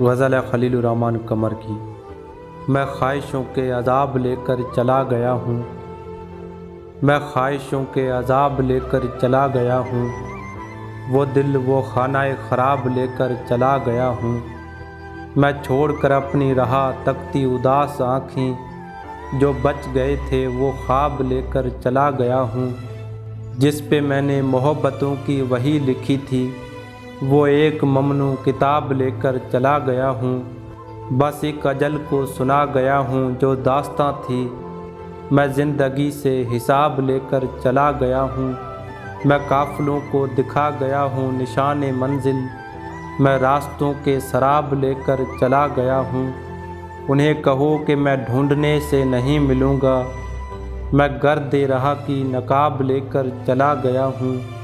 गज़ल है खलीलुररहमान कमर की। मैं ख्वाहिशों के अजाब लेकर चला गया हूँ। मैं ख्वाहिशों के अजाब लेकर चला गया हूँ। वो दिल वो खाना ख़राब लेकर चला गया हूँ। मैं छोड़कर अपनी राह तकती उदास आँखें, जो बच गए थे वो ख्वाब लेकर चला गया हूँ। जिस पे मैंने मोहब्बतों की वही लिखी थी। वो एक ममनू किताब लेकर चला गया हूँ। बस एक अजल को सुना गया हूँ जो दास्तां थी। मैं ज़िंदगी से हिसाब लेकर चला गया हूँ। मैं काफ़लों को दिखा गया हूँ निशान मंजिल। मैं रास्तों के शराब लेकर चला गया हूँ। उन्हें कहो कि मैं ढूँढने से नहीं मिलूँगा। मैं गर्द राह की नकाब लेकर चला गया हूँ।